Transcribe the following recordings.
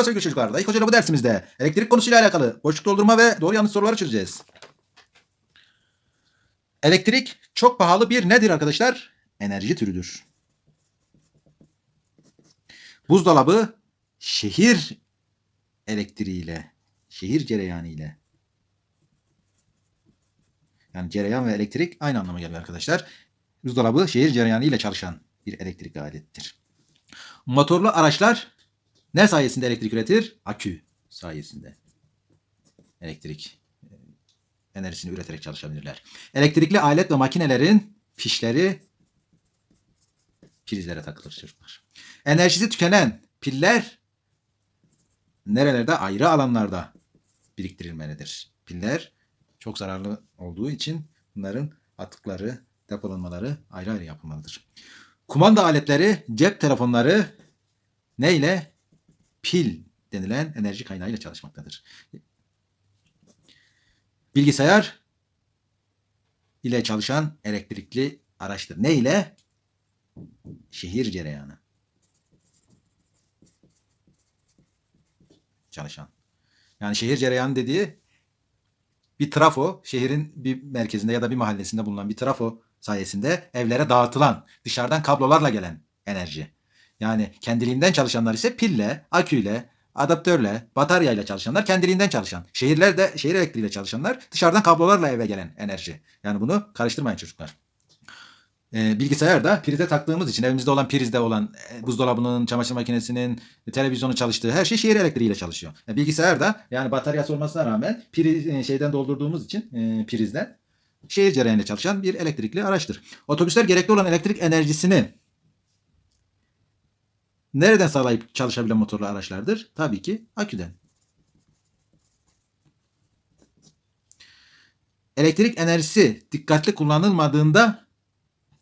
Merhaba sevgili çocuklar. Dayı Hoca'yla bu dersimizde elektrik konusuyla alakalı boşluk doldurma ve doğru yanlış soruları çözeceğiz. Elektrik çok pahalı bir nedir arkadaşlar? Enerji türüdür. Buzdolabı şehir elektriğiyle, şehir cereyanı ile yani cereyan ve elektrik aynı anlama geliyor arkadaşlar. Buzdolabı şehir cereyanı ile çalışan bir elektrikli alettir. Motorlu araçlar ne sayesinde elektrik üretir? Akü sayesinde. Elektrik e, enerjisini üreterek çalışabilirler. Elektrikli alet ve makinelerin fişleri prizlere takılır çocuklar. Enerjisi tükenen piller nerelerde? Ayrı alanlarda biriktirilmelidir. Piller çok zararlı olduğu için bunların atıkları, depolanmaları ayrı ayrı yapılmalıdır. Kumanda aletleri, cep telefonları ne ile? Pil denilen enerji kaynağıyla çalışmaktadır. Bilgisayar ile çalışan elektrikli araçtır. Ne ile? Şehir cereyanı. Çalışan. Yani şehir cereyanı dediği bir trafo, şehrin bir merkezinde ya da bir mahallesinde bulunan bir trafo sayesinde evlere dağıtılan, dışarıdan kablolarla gelen enerji. Yani kendiliğinden çalışanlar ise pille, aküyle, adaptörle, bataryayla çalışanlar kendiliğinden çalışan. Şehirlerde şehir elektriğiyle çalışanlar dışarıdan kablolarla eve gelen enerji. Yani bunu karıştırmayın çocuklar. Ee, bilgisayar da prize taktığımız için evimizde olan prizde olan e, buzdolabının, çamaşır makinesinin, televizyonun çalıştığı her şey şehir elektriğiyle çalışıyor. E, bilgisayar da yani bataryası olmasına rağmen priz, e, şeyden doldurduğumuz için e, prizden şehir cereyanıyla çalışan bir elektrikli araçtır. Otobüsler gerekli olan elektrik enerjisini nereden sağlayıp çalışabilen motorlu araçlardır? Tabii ki aküden. Elektrik enerjisi dikkatli kullanılmadığında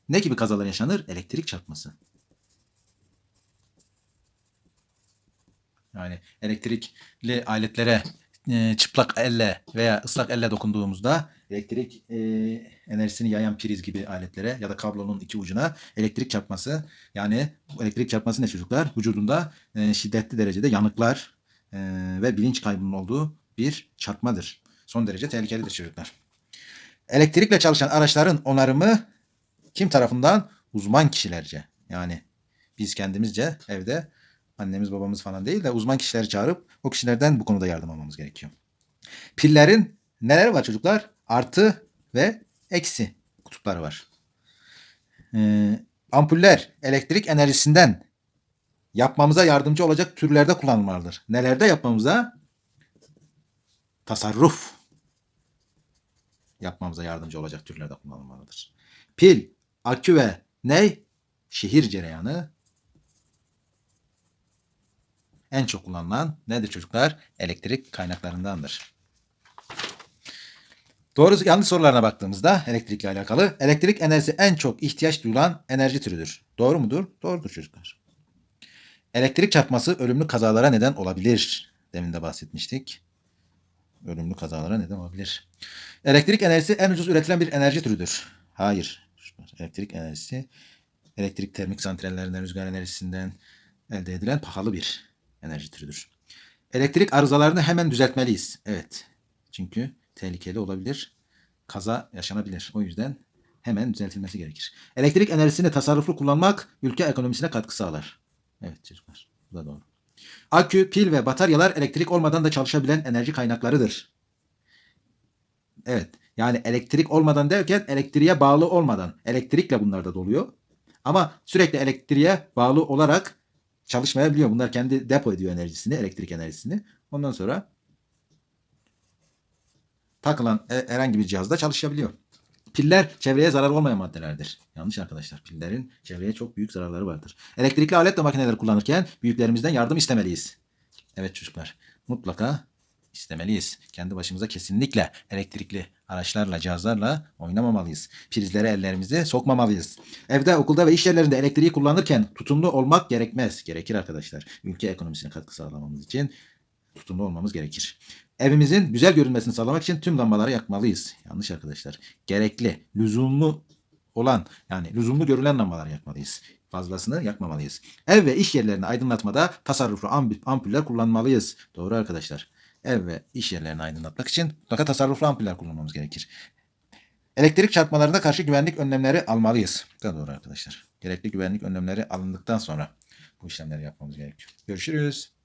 ne gibi kazalar yaşanır? Elektrik çarpması. Yani elektrikli aletlere e, çıplak elle veya ıslak elle dokunduğumuzda elektrik e, enerjisini yayan priz gibi aletlere ya da kablonun iki ucuna elektrik çarpması yani elektrik çarpması ne çocuklar? Vücudunda e, şiddetli derecede yanıklar e, ve bilinç kaybının olduğu bir çarpmadır. Son derece tehlikelidir çocuklar. Elektrikle çalışan araçların onarımı kim tarafından? Uzman kişilerce. Yani biz kendimizce evde annemiz babamız falan değil de uzman kişileri çağırıp o kişilerden bu konuda yardım almamız gerekiyor. Pillerin neler var çocuklar? Artı ve eksi kutupları var. Ee, ampuller elektrik enerjisinden yapmamıza yardımcı olacak türlerde kullanılmalıdır. Nelerde yapmamıza? Tasarruf yapmamıza yardımcı olacak türlerde kullanılmalıdır. Pil, akü ve ne? Şehir cereyanı en çok kullanılan nedir çocuklar? Elektrik kaynaklarındandır. Doğru yanlış sorularına baktığımızda elektrikle alakalı elektrik enerjisi en çok ihtiyaç duyulan enerji türüdür. Doğru mudur? Doğrudur çocuklar. Elektrik çarpması ölümlü kazalara neden olabilir. Demin de bahsetmiştik. Ölümlü kazalara neden olabilir. Elektrik enerjisi en ucuz üretilen bir enerji türüdür. Hayır. Elektrik enerjisi elektrik termik santrallerinden, rüzgar enerjisinden elde edilen pahalı bir enerji türüdür. Elektrik arızalarını hemen düzeltmeliyiz. Evet. Çünkü tehlikeli olabilir. Kaza yaşanabilir. O yüzden hemen düzeltilmesi gerekir. Elektrik enerjisini tasarruflu kullanmak ülke ekonomisine katkı sağlar. Evet çocuklar. Bu da doğru. Akü, pil ve bataryalar elektrik olmadan da çalışabilen enerji kaynaklarıdır. Evet. Yani elektrik olmadan derken elektriğe bağlı olmadan. Elektrikle bunlar da doluyor. Ama sürekli elektriğe bağlı olarak çalışmayabiliyor. Bunlar kendi depo ediyor enerjisini, elektrik enerjisini. Ondan sonra takılan e, herhangi bir cihazda çalışabiliyor. Piller çevreye zarar olmayan maddelerdir. Yanlış arkadaşlar. Pillerin çevreye çok büyük zararları vardır. Elektrikli alet ve makineleri kullanırken büyüklerimizden yardım istemeliyiz. Evet çocuklar. Mutlaka istemeliyiz. Kendi başımıza kesinlikle elektrikli araçlarla, cihazlarla oynamamalıyız. Prizlere ellerimizi sokmamalıyız. Evde, okulda ve iş yerlerinde elektriği kullanırken tutumlu olmak gerekmez. Gerekir arkadaşlar. Ülke ekonomisine katkı sağlamamız için tutumlu olmamız gerekir. Evimizin güzel görünmesini sağlamak için tüm lambaları yakmalıyız. Yanlış arkadaşlar. Gerekli, lüzumlu olan yani lüzumlu görülen lambaları yakmalıyız. Fazlasını yakmamalıyız. Ev ve iş yerlerini aydınlatmada tasarruflu amp- ampuller kullanmalıyız. Doğru arkadaşlar. Ev ve iş yerlerini aydınlatmak için mutlaka tasarruflu ampuller kullanmamız gerekir. Elektrik çarpmalarına karşı güvenlik önlemleri almalıyız. Bu da doğru arkadaşlar. Gerekli güvenlik önlemleri alındıktan sonra bu işlemleri yapmamız gerekiyor. Görüşürüz.